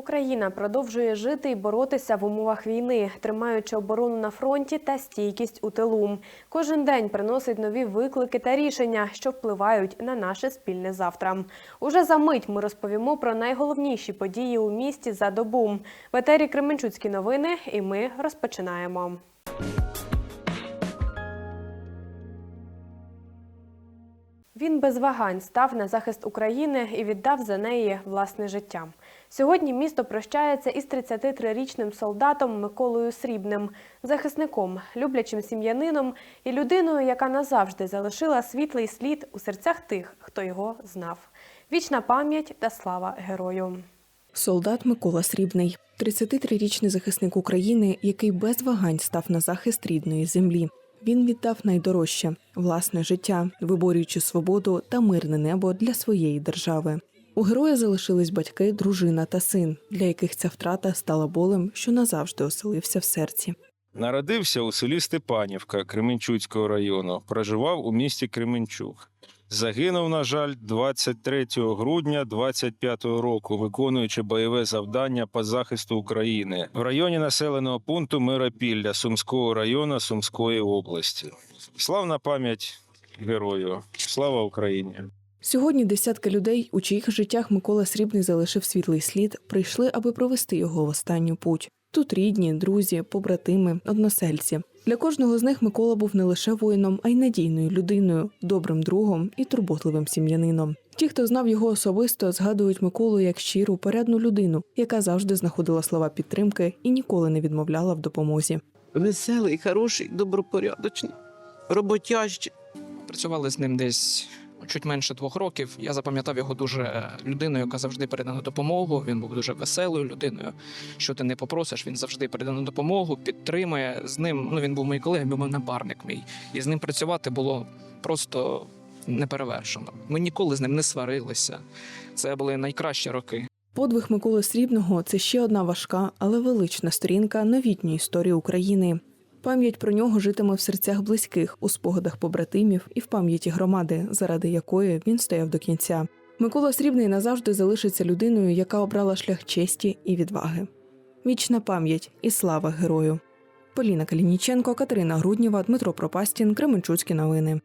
Україна продовжує жити і боротися в умовах війни, тримаючи оборону на фронті та стійкість у тилу. Кожен день приносить нові виклики та рішення, що впливають на наше спільне завтра. Уже за мить ми розповімо про найголовніші події у місті за добу. В етері Кременчуцькі новини, і ми розпочинаємо. Він без вагань став на захист України і віддав за неї власне життя. Сьогодні місто прощається із 33-річним солдатом Миколою Срібним, захисником, люблячим сім'янином і людиною, яка назавжди залишила світлий слід у серцях тих, хто його знав. Вічна пам'ять та слава герою. Солдат Микола Срібний, 33-річний захисник України, який без вагань став на захист рідної землі. Він віддав найдорожче власне життя, виборюючи свободу та мирне небо для своєї держави. У героя залишились батьки, дружина та син, для яких ця втрата стала болем, що назавжди оселився в серці. Народився у селі Степанівка Кременчуцького району. Проживав у місті Кременчук. Загинув, на жаль, 23 грудня 25-го року, виконуючи бойове завдання по захисту України в районі населеного пункту Миропілля Сумського району Сумської області. Славна пам'ять герою! Слава Україні! Сьогодні десятки людей, у чиїх життях Микола Срібний залишив світлий слід, прийшли, аби провести його в останню путь. Тут рідні, друзі, побратими, односельці. Для кожного з них Микола був не лише воїном, а й надійною людиною, добрим другом і турботливим сім'янином. Ті, хто знав його особисто, згадують Миколу як щиру, порядну людину, яка завжди знаходила слова підтримки і ніколи не відмовляла в допомозі. Веселий, хороший, добропорядочний, роботящий. Працювали з ним десь чуть менше двох років. Я запам'ятав його дуже людиною, яка завжди прийде на допомогу. Він був дуже веселою людиною. Що ти не попросиш, він завжди прийде на допомогу, підтримує. З ним ну він був мій колега, він був напарник мій. І з ним працювати було просто неперевершено. Ми ніколи з ним не сварилися. Це були найкращі роки. Подвиг Миколи Срібного це ще одна важка, але велична сторінка новітньої історії України. Пам'ять про нього житиме в серцях близьких, у спогадах побратимів і в пам'яті громади, заради якої він стояв до кінця. Микола Срібний назавжди залишиться людиною, яка обрала шлях честі і відваги. Вічна пам'ять і слава герою. Поліна Калініченко, Катерина Груднєва, Дмитро Пропастін, Кременчуцькі новини.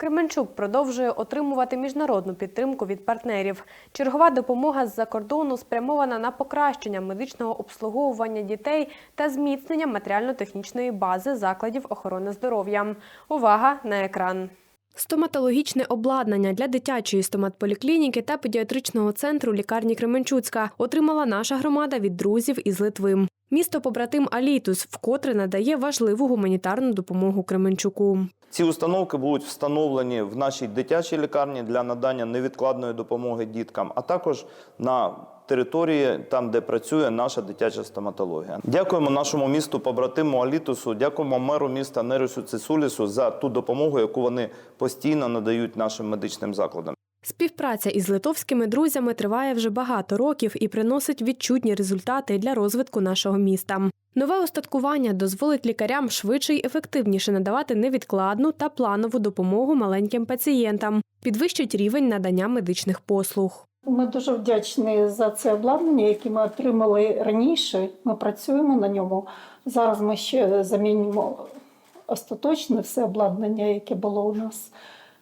Кременчук продовжує отримувати міжнародну підтримку від партнерів. Чергова допомога з-за кордону спрямована на покращення медичного обслуговування дітей та зміцнення матеріально-технічної бази закладів охорони здоров'я. Увага на екран. Стоматологічне обладнання для дитячої стоматполіклініки та педіатричного центру лікарні Кременчуцька отримала наша громада від друзів із Литви. Місто побратим Алітус вкотре надає важливу гуманітарну допомогу Кременчуку. Ці установки будуть встановлені в нашій дитячій лікарні для надання невідкладної допомоги діткам, а також на території, там, де працює наша дитяча стоматологія. Дякуємо нашому місту побратиму Алітусу, дякуємо меру міста Нерусу Цисулісу за ту допомогу, яку вони постійно надають нашим медичним закладам. Співпраця із литовськими друзями триває вже багато років і приносить відчутні результати для розвитку нашого міста. Нове устаткування дозволить лікарям швидше й ефективніше надавати невідкладну та планову допомогу маленьким пацієнтам, підвищить рівень надання медичних послуг. Ми дуже вдячні за це обладнання, яке ми отримали раніше. Ми працюємо на ньому. Зараз ми ще замінимо остаточне все обладнання, яке було у нас.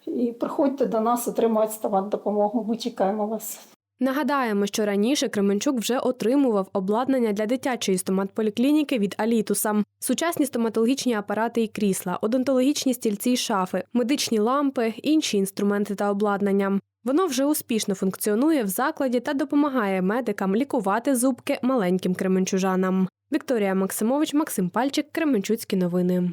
І приходьте до нас, отримувати стават допомогу. Ми чекаємо вас. Нагадаємо, що раніше Кременчук вже отримував обладнання для дитячої стоматполіклініки від Алітуса, сучасні стоматологічні апарати і крісла, одонтологічні стільці й шафи, медичні лампи, інші інструменти та обладнання. Воно вже успішно функціонує в закладі та допомагає медикам лікувати зубки маленьким кременчужанам. Вікторія Максимович, Максим Пальчик, Кременчуцькі новини.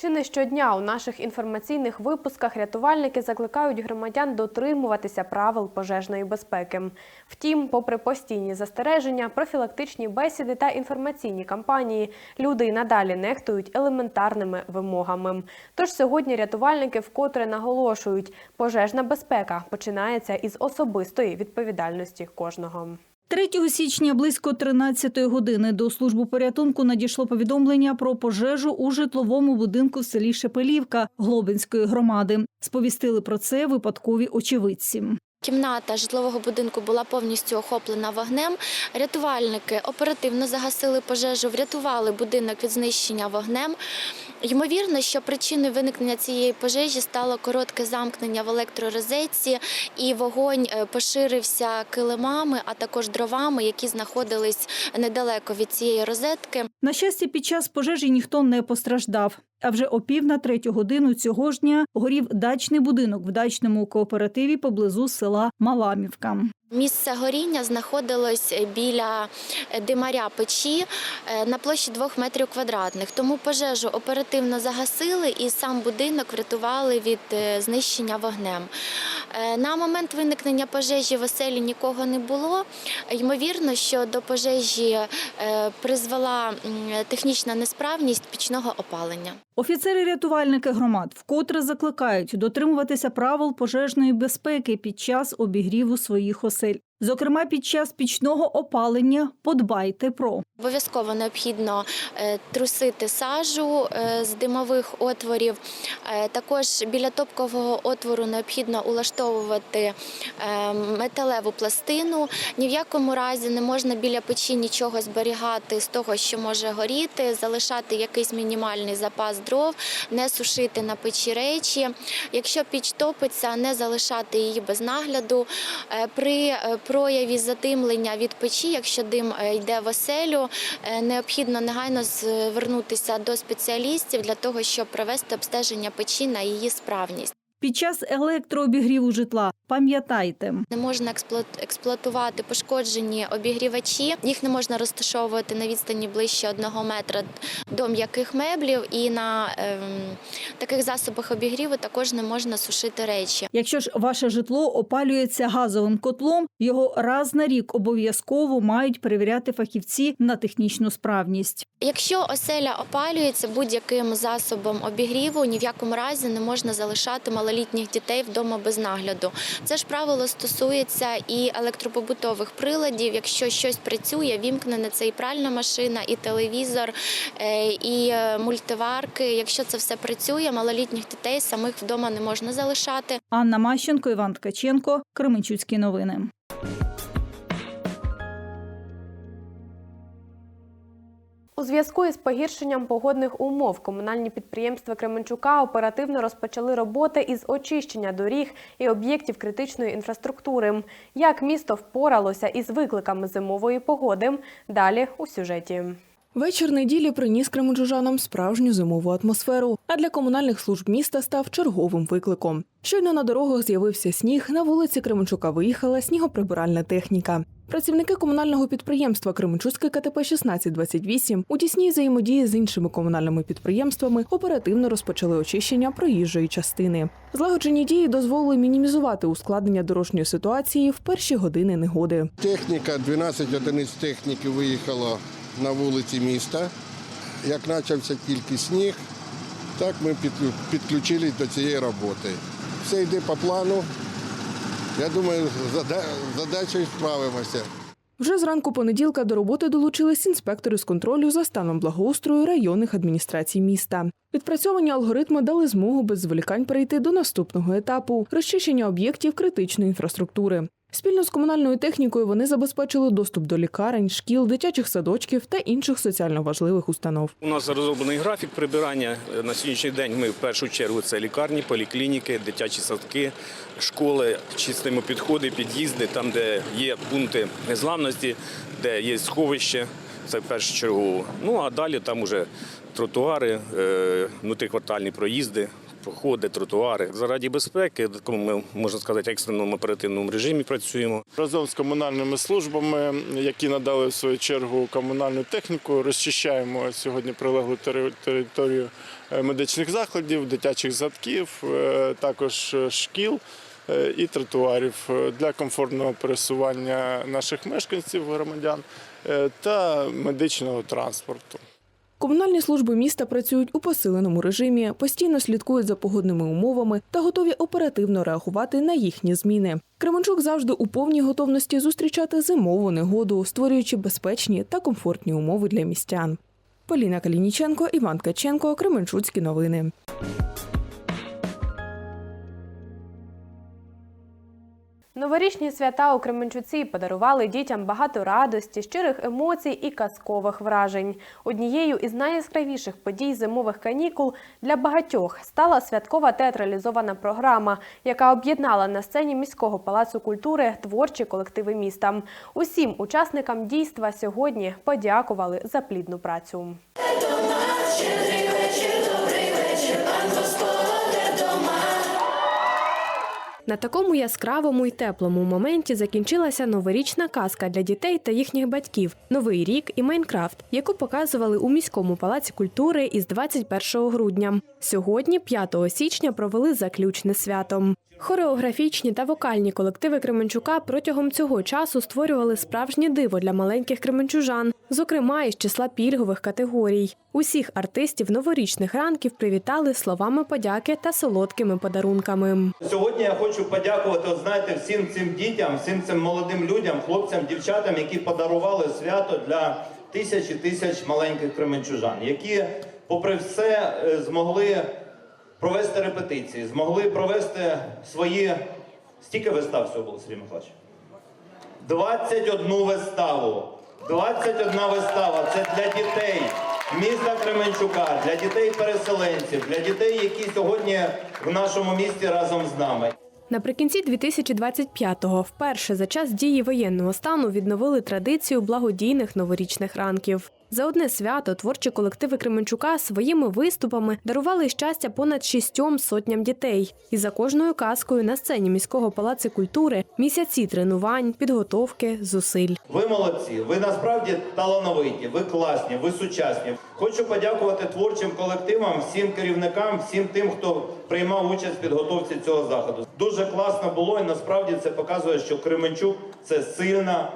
Чи не щодня у наших інформаційних випусках рятувальники закликають громадян дотримуватися правил пожежної безпеки. Втім, попри постійні застереження, профілактичні бесіди та інформаційні кампанії, люди й надалі нехтують елементарними вимогами. Тож сьогодні рятувальники вкотре наголошують, пожежна безпека починається із особистої відповідальності кожного. 3 січня близько 13 години до служби порятунку надійшло повідомлення про пожежу у житловому будинку в селі Шепелівка Глобинської громади. Сповістили про це випадкові очевидці. Кімната житлового будинку була повністю охоплена вогнем. Рятувальники оперативно загасили пожежу, врятували будинок від знищення вогнем. Ймовірно, що причиною виникнення цієї пожежі стало коротке замкнення в електророзетці, і вогонь е, поширився килимами, а також дровами, які знаходились недалеко від цієї розетки. На щастя, під час пожежі ніхто не постраждав. А вже о пів на третю годину цього ж дня горів дачний будинок в дачному кооперативі поблизу села Маламівка. Місце горіння знаходилось біля димаря печі е, на площі двох метрів квадратних. Тому пожежу оперативно загасили і сам будинок врятували від е, знищення вогнем. Е, На момент виникнення пожежі в оселі нікого не було. Ймовірно, що до пожежі е, призвела технічна несправність пічного опалення. Офіцери-рятувальники громад вкотре закликають дотримуватися правил пожежної безпеки під час обігріву своїх осель. Зокрема, під час пічного опалення подбайте про Обов'язково необхідно е, трусити сажу е, з димових отворів. Е, Також біля топкового отвору необхідно улаштовувати металеву пластину. Ні в якому разі не можна біля печі нічого зберігати з того, що може горіти, залишати якийсь мінімальний запас дров, не сушити на печі речі. Якщо піч топиться, не залишати її без нагляду. При прояві задимлення від печі, якщо дим е, йде в оселю, е, необхідно негайно звернутися до спеціалістів для того, щоб провести обстеження печі на її справність. Під час електрообігріву житла. Пам'ятайте, Не можна експлуат- експлуатувати пошкоджені обігрівачі. Їх не можна розташовувати на відстані ближче одного метра до м'яких меблів, і на ем, таких засобах обігріву також не можна сушити речі. якщо ж ваше житло опалюється газовим котлом, його раз на рік обов'язково мають перевіряти фахівці на технічну справність. Якщо оселя опалюється будь-яким засобом обігріву, ні в якому разі не можна залишати малолітніх дітей вдома без нагляду. Це ж правило стосується і електропобутових приладів. Якщо щось працює, вімкнена це і пральна машина, і телевізор, е, і е, мультиварки. Якщо це все працює, малолітніх дітей самих вдома не можна залишати. Анна Мащенко, Іван Ткаченко, Кременчуцькі новини. У зв'язку із погіршенням погодних умов комунальні підприємства Кременчука оперативно розпочали роботи із очищення доріг і об'єктів критичної інфраструктури. Як місто впоралося із викликами зимової погоди? Далі у сюжеті. Вечір неділі приніс кременчужанам справжню зимову атмосферу, а для комунальних служб міста став черговим викликом. Щойно на дорогах з'явився сніг, на вулиці Кременчука виїхала снігоприбиральна техніка. Працівники комунального підприємства Кременчуцьке КТП 1628 у тісній взаємодії з іншими комунальними підприємствами оперативно розпочали очищення проїжджої частини. Злагоджені дії дозволили мінімізувати ускладнення дорожньої ситуації в перші години негоди. Техніка, 12 одиниць техніки виїхало на вулиці міста. Як почався тільки сніг, так ми підключились до цієї роботи. Все йде по плану. Я думаю, задачею справимося. Вже зранку понеділка до роботи долучились інспектори з контролю за станом благоустрою районних адміністрацій міста. Відпрацьовані алгоритми дали змогу без зволікань перейти до наступного етапу розчищення об'єктів критичної інфраструктури. Спільно з комунальною технікою вони забезпечили доступ до лікарень, шкіл, дитячих садочків та інших соціально важливих установ. У нас розроблений графік прибирання. На сьогоднішній день ми в першу чергу це лікарні, поліклініки, дитячі садки, школи, чистимо підходи, під'їзди, там, де є пункти незламності, де є сховище. Це першочергово. Ну а далі там уже тротуари, е, внутриквартальні проїзди, проходи, тротуари. Заради безпеки, ми можна сказати, екстреному оперативному режимі працюємо. Разом з комунальними службами, які надали в свою чергу комунальну техніку, розчищаємо сьогодні прилеглу територію е, медичних закладів, дитячих садків, е, також е, шкіл і тротуарів для комфортного пересування наших мешканців, громадян та медичного транспорту. Комунальні служби міста працюють у посиленому режимі, постійно слідкують за погодними умовами та готові оперативно реагувати на їхні зміни. Кременчук завжди у повній готовності зустрічати зимову негоду, створюючи безпечні та комфортні умови для містян. Поліна Калініченко, Іван Ткаченко, Кременчуцькі новини. Новорічні свята у Кременчуці подарували дітям багато радості, щирих емоцій і казкових вражень. Однією із найяскравіших подій зимових канікул для багатьох стала святкова театралізована програма, яка об'єднала на сцені міського палацу культури творчі колективи міста. Усім учасникам дійства сьогодні подякували за плідну працю. На такому яскравому і теплому моменті закінчилася новорічна казка для дітей та їхніх батьків Новий рік і Майнкрафт, яку показували у міському палаці культури із 21 грудня. Сьогодні, 5 січня, провели заключне свято. Хореографічні та вокальні колективи Кременчука протягом цього часу створювали справжнє диво для маленьких кременчужан, зокрема із числа пільгових категорій. Усіх артистів новорічних ранків привітали словами подяки та солодкими подарунками. Сьогодні я хочу подякувати, от знаєте, всім цим дітям, всім цим молодим людям, хлопцям, дівчатам, які подарували свято для тисяч і тисяч маленьких кременчужан, які, попри все, е, змогли провести репетиції, змогли провести свої. Стільки вистав всього було, Сергій Михайлович? 21 виставу. 21 вистава. Це для дітей міста Кременчука, для дітей-переселенців, для дітей, які сьогодні в нашому місті разом з нами. Наприкінці 2025-го вперше за час дії воєнного стану відновили традицію благодійних новорічних ранків. За одне свято творчі колективи Кременчука своїми виступами дарували щастя понад шістьом сотням дітей. І за кожною казкою на сцені міського палацу культури місяці тренувань, підготовки, зусиль. Ви молодці, ви насправді талановиті, ви класні, ви сучасні. Хочу подякувати творчим колективам, всім керівникам, всім тим, хто приймав участь в підготовці цього заходу. Дуже класно було, і насправді це показує, що Кременчук це сильна,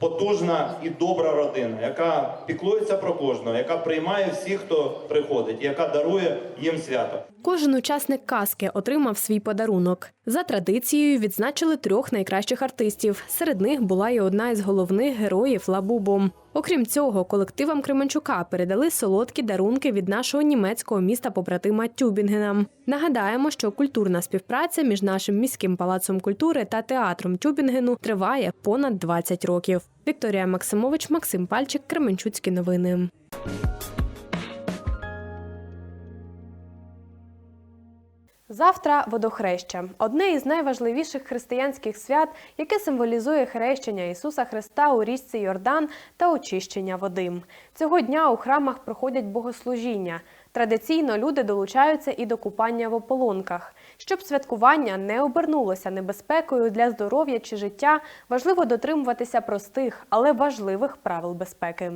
потужна і добра родина, яка піклується про кожного, яка приймає всіх, хто приходить, яка дарує їм свято. Кожен учасник казки отримав свій подарунок. За традицією відзначили трьох найкращих артистів. Серед них була і одна із головних героїв Лабубо. Окрім цього, колективам Кременчука передали солодкі дарунки від нашого німецького міста побратима Тюбінгена. Нагадаємо, що культурна співпраця між нашим міським палацом культури та театром Тюбінгену триває понад 20 років. Вікторія Максимович, Максим Пальчик, Кременчуцькі новини. Завтра водохреща одне із найважливіших християнських свят, яке символізує хрещення Ісуса Христа у річці Йордан та очищення води. Цього дня у храмах проходять богослужіння. Традиційно люди долучаються і до купання в ополонках. Щоб святкування не обернулося небезпекою для здоров'я чи життя, важливо дотримуватися простих, але важливих правил безпеки.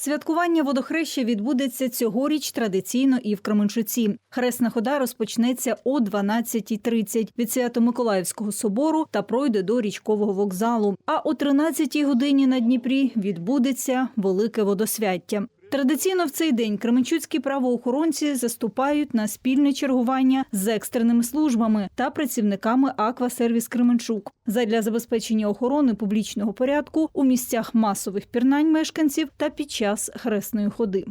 Святкування водохреща відбудеться цьогоріч традиційно і в Кременчуці. Хресна хода розпочнеться о 12.30 від Свято-Миколаївського собору та пройде до річкового вокзалу. А о 13-й годині на Дніпрі відбудеться велике водосвяття. Традиційно в цей день кременчуцькі правоохоронці заступають на спільне чергування з екстреними службами та працівниками Аквасервіс Кременчук задля забезпечення охорони публічного порядку у місцях масових пірнань мешканців та під час хресної ходи.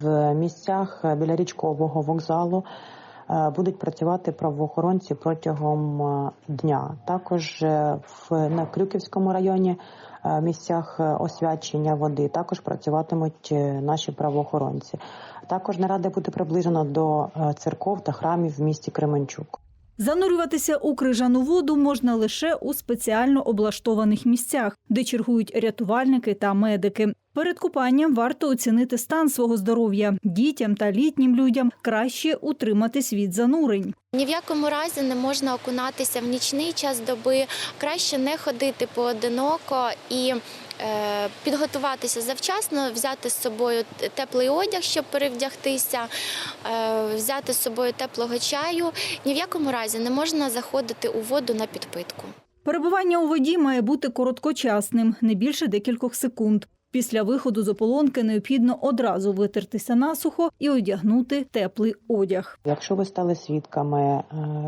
В місцях біля річкового вокзалу е, будуть працювати правоохоронці протягом е, дня. Також е, в на Крюківському районі е, місцях е, освячення води також працюватимуть е, наші правоохоронці. Також нарада буде приближена до е, церков та храмів в місті Кременчук. Занурюватися у крижану воду можна лише у спеціально облаштованих місцях, де чергують рятувальники та медики. Перед купанням варто оцінити стан свого здоров'я. Дітям та літнім людям краще утриматись від занурень. Ні в якому разі не можна окунатися в нічний час доби. Краще не ходити поодиноко і е, підготуватися завчасно, взяти з собою теплий одяг, щоб перевдягтися, е, взяти з собою теплого чаю. Ні в якому разі не можна заходити у воду на підпитку. Перебування у воді має бути короткочасним, не більше декількох секунд. Після виходу з ополонки необхідно одразу витертися насухо і одягнути теплий одяг. Якщо ви стали свідками, е,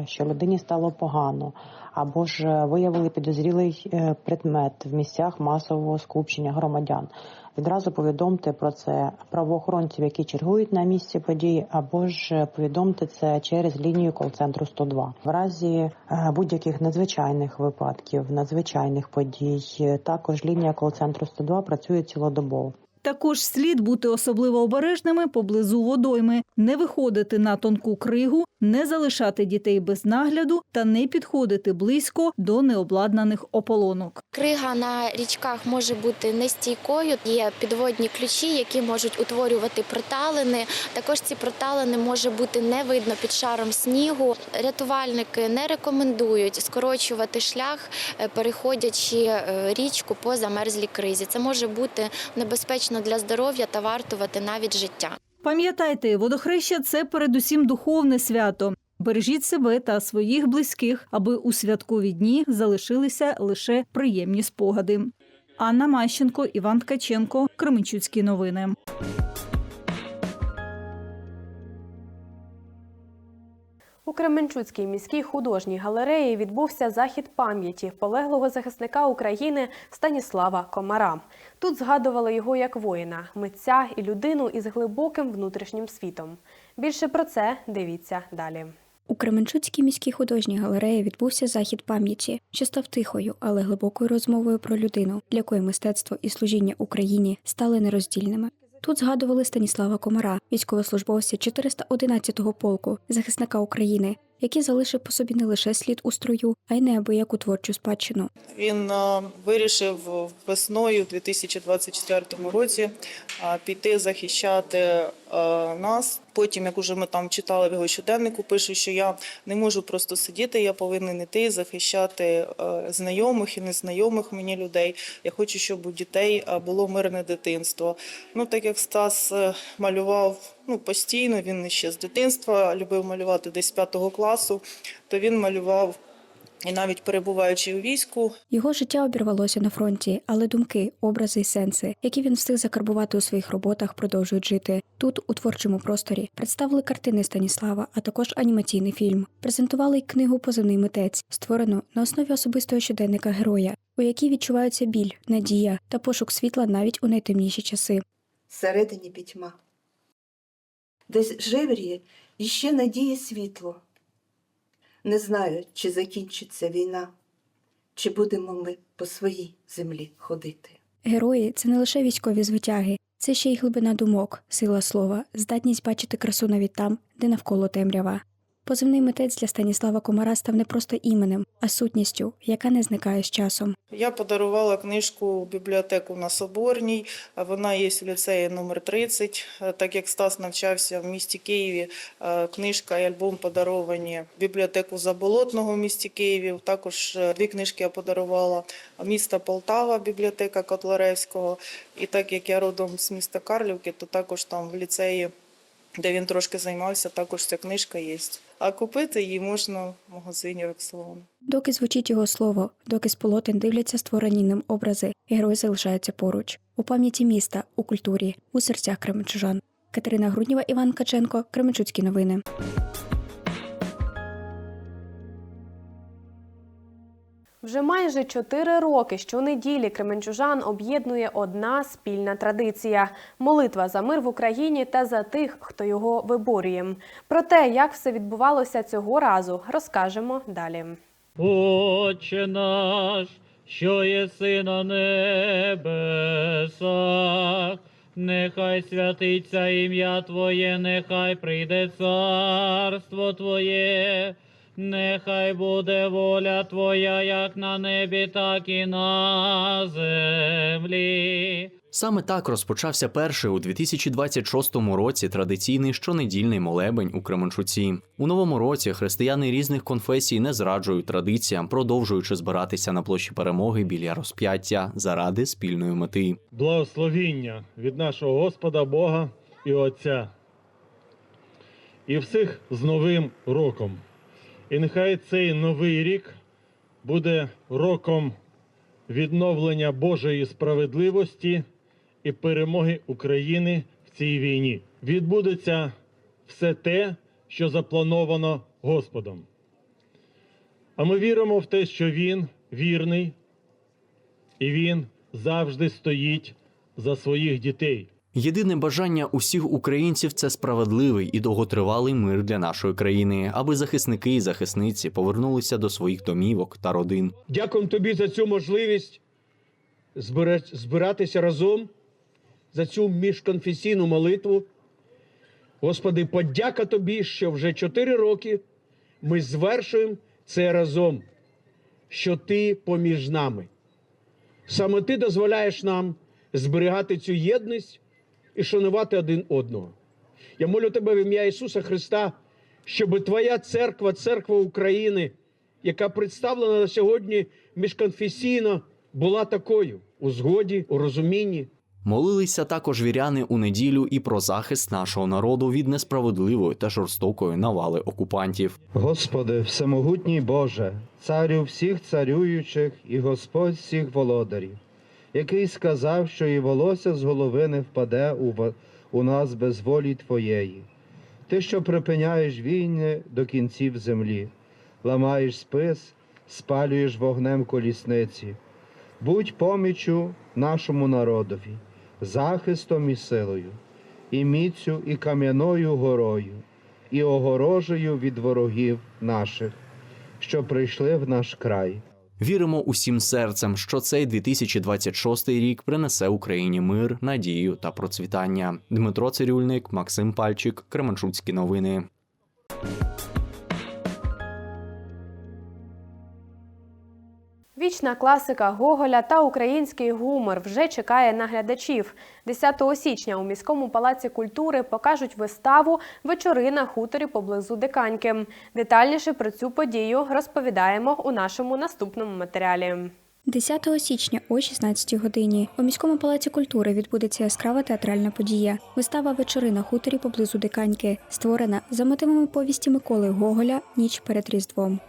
що людині стало погано, або ж е, виявили підозрілий е, предмет в місцях масового скупчення громадян, відразу повідомте про це правоохоронців, які чергують на місці події, або ж повідомте це через лінію кол-центру 102. В разі е, будь-яких надзвичайних випадків, надзвичайних подій, також лінія кол-центру 102 працює цілодобово. Також слід бути особливо обережними поблизу водойми, не виходити на тонку кригу, не залишати дітей без нагляду та не підходити близько до необладнаних ополонок. Крига на річках може бути нестійкою. Є підводні ключі, які можуть утворювати проталини. Також ці проталини може бути не видно під шаром снігу. Рятувальники не рекомендують скорочувати шлях, е, переходячи е, річку по замерзлій кризі. Це може бути небезпечно для здоров'я та вартувати навіть життя. Пам'ятайте, водохреща це передусім духовне свято. Бережіть себе та своїх близьких, аби у святкові дні залишилися лише приємні спогади. Анна Мащенко, Іван Ткаченко, Кременчуцькі новини. Кременчуцькій міській художній галереї відбувся захід пам'яті полеглого захисника України Станіслава Комара. Тут згадували його як воїна, митця і людину із глибоким внутрішнім світом. Більше про це дивіться далі. У Кременчуцькій міській художній галереї відбувся захід пам'яті, що став тихою, але глибокою розмовою про людину, для якої мистецтво і служіння Україні стали нероздільними. Тут згадували Станіслава Комара, військовослужбовця 411-го полку, захисника України, який залишив по собі не лише слід у строю, а й неабияку творчу спадщину. Він е, вирішив весною 2024 році е, піти захищати е, нас. Потім, як уже ми там читали в його щоденнику, пише, що я не можу просто сидіти, я повинен іти захищати знайомих і незнайомих мені людей. Я хочу, щоб у дітей було мирне дитинство. Ну, так як Стас малював ну, постійно, він ще з дитинства любив малювати десь з п'ятого класу, то він малював. І навіть перебуваючи у війську, Його життя обірвалося на фронті, але думки, образи й сенси, які він встиг закарбувати у своїх роботах, продовжують жити. Тут, у творчому просторі, представили картини Станіслава, а також анімаційний фільм. Презентували й книгу Позивний митець, створену на основі особистого щоденника героя, у якій відчуваються біль, надія та пошук світла навіть у найтемніші часи. всередині пітьма. Десь жевріє іще надіє світло. Не знаю, чи закінчиться війна, чи будемо ми по своїй землі ходити. Герої це не лише військові звитяги, це ще й глибина думок, сила слова, здатність бачити красу навіть там, де навколо темрява. Позивний митець для Станіслава Комара став не просто іменем, а сутністю, яка не зникає з часом. я подарувала книжку бібліотеку на Соборній. Вона є в ліцеї номер 30. Е, Так як Стас навчався в місті Києві, е, книжка і альбом подаровані в бібліотеку Заболотного в місті Києві. Також е, дві книжки я подарувала міста Полтава, бібліотека Котляревського. І так як я родом з міста Карлівки, то також там в ліцеї, де він трошки займався, також ця книжка є. А купити її можна в магазині Роксолон. Доки звучить його слово, доки з полотен дивляться створені ним образи, герой залишаються поруч у пам'яті міста, у культурі, у серцях кременчужан. Катерина Грудніва, Іван Каченко, Кременчуцькі новини. Вже майже чотири роки щонеділі кременчужан об'єднує одна спільна традиція молитва за мир в Україні та за тих, хто його виборює. Про те, як все відбувалося цього разу, розкажемо далі. Отче наш, що єси на небесах, нехай святиться ім'я Твоє, нехай прийде царство Твоє, нехай буде воля Твоя, як на небі, так і на землі. Саме так розпочався перший у 2026 році традиційний щонедільний молебень у Кременчуці. У новому році християни різних конфесій не зраджують традиціям, продовжуючи збиратися на площі перемоги біля розп'яття заради спільної мети. Благословіння від нашого Господа Бога і Отця. І всіх з Новим роком. І нехай цей новий рік буде роком відновлення Божої справедливості і перемоги України в цій війні. Відбудеться все те, що заплановано Господом. А ми віримо в те, що Він вірний, і Він завжди стоїть за своїх дітей. Єдине бажання усіх українців це справедливий і довготривалий мир для нашої країни, аби захисники і захисниці повернулися до своїх домівок та родин. Дякуємо тобі за цю можливість збиратися разом, за цю міжконфесійну молитву. Господи, подяка тобі, що вже чотири роки ми звершуємо це разом, що ти поміж нами. Саме ти дозволяєш нам зберігати цю єдність і шанувати один одного. Я молю тебе в ім'я Ісуса Христа, щоб Твоя церква, церква України, яка представлена на сьогодні міжконфесійно, була такою у згоді, у розумінні. Молилися також віряни у неділю і про захист нашого народу від несправедливої та жорстокої навали окупантів. Господи, всемогутній Боже, царю всіх царюючих і Господь всіх володарів, який сказав, що і волосся з голови не впаде у, нас без волі Твоєї. Ти, що припиняєш війни до кінців землі, ламаєш спис, спалюєш вогнем колісниці. Будь поміччю нашому народові, захистом і силою, і міцю, і кам'яною горою, і огорожею від ворогів наших, що прийшли в наш край. Віримо усім серцем, що цей 2026 рік принесе Україні мир, надію та процвітання. Дмитро Цирюльник, Максим Пальчик, Кременчуцькі новини. Вічна класика Гоголя та український гумор вже чекає на глядачів. 10 січня у міському палаці культури покажуть виставу Вечори на хуторі поблизу Диканьки. Детальніше про цю подію розповідаємо у нашому наступному матеріалі. 10 січня о 16 годині у міському палаці культури відбудеться яскрава театральна подія. Вистава вечори на хуторі поблизу Диканьки, створена за мотивами повісті Миколи Гоголя Ніч перед Різдвом.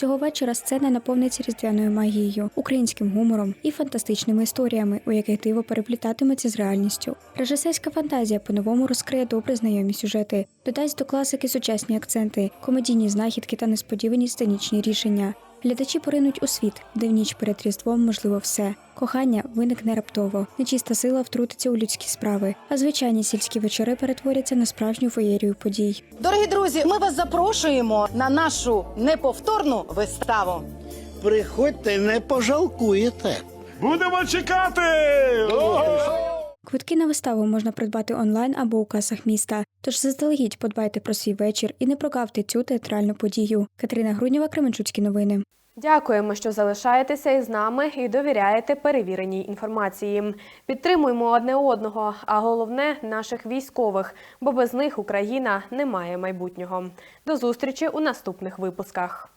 Цього вечора сцена наповниться різдвяною магією, українським гумором і фантастичними історіями, у яких диво переплітатиметься з реальністю. Режисерська фантазія по-новому розкриє добре знайомі сюжети, додасть до класики сучасні акценти, комедійні знахідки та несподівані сценічні рішення. Глядачі поринуть у світ, де в ніч перед Різдвом можливо все. Кохання виникне раптово, нечиста сила втрутиться у людські справи, а звичайні сільські вечори перетворяться на справжню феєрію подій. Дорогі друзі, ми вас запрошуємо на нашу неповторну виставу. Приходьте, не пожалкуєте. Будемо чекати! Квитки на виставу можна придбати онлайн або у касах міста. Тож заздалегідь подбайте про свій вечір і не прогавте цю театральну подію. Катерина Груднєва, Кременчуцькі новини. Дякуємо, що залишаєтеся із нами і довіряєте перевіреній інформації. Підтримуємо одне одного, а головне наших військових, бо без них Україна не має майбутнього. До зустрічі у наступних випусках.